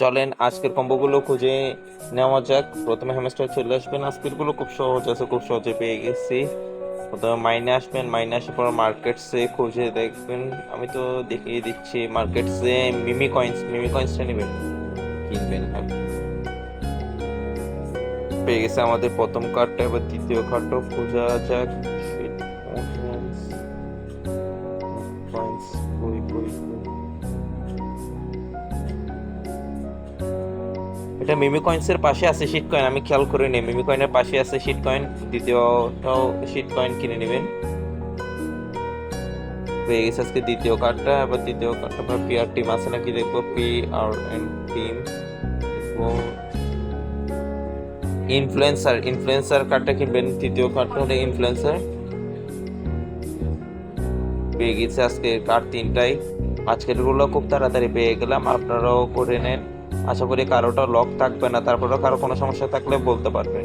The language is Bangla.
চলেন আজকের কম্বোগুলো খুঁজে নেওয়া যাক। প্রথমে হ্যামস্টার চলে আসবেন। আজকেরগুলো খুব সহজ আছে খুব সহজে পেয়ে গেছি। প্রথমে মাইনে আসবেন মাইনে আসার পর মার্কেটসে খুঁজে দেখবেন। আমি তো দেখিয়ে দিচ্ছি মার্কেটসে মিমি কয়েন্স মিমি কয়েন্সটা নেবেন? কিনবেন হ্যাঁ। পেয়ে গেছে আমাদের প্রথম কার্ডটা এবার দ্বিতীয় কার্ডটাও খোঁজা যাক। Shit, এটা মিমি কয়েন্সের পাশে আছে শিট কয়েন আমি খেয়াল করে নিই মিমি কয়েনের পাশে আছে শিট কয়েন দ্বিতীয়টাও শিট কয়েন কিনে নেবেন। পেয়ে গেছে আজকে দ্বিতীয় কার্ডটা এবার দ্বিতীয় কার্ডটা আপনার পিআর টিম আছে নাকি দেখব P R N team influencer influencer কার্ডটা কিনবেন, তৃতীয় কার্ডটা হলো ইনফ্লুয়েন্সার পেয়ে গেছে আজকে কার্ড তিনটাই। আজকেরগুলো খুব তাড়াতাড়ি পেয়ে গেলাম, আপনারাও করে নেন। আশা করি কারোটা লক থাকবে না তারপরে কারও কোনো সমস্যা থাকলে বলতে পারবেন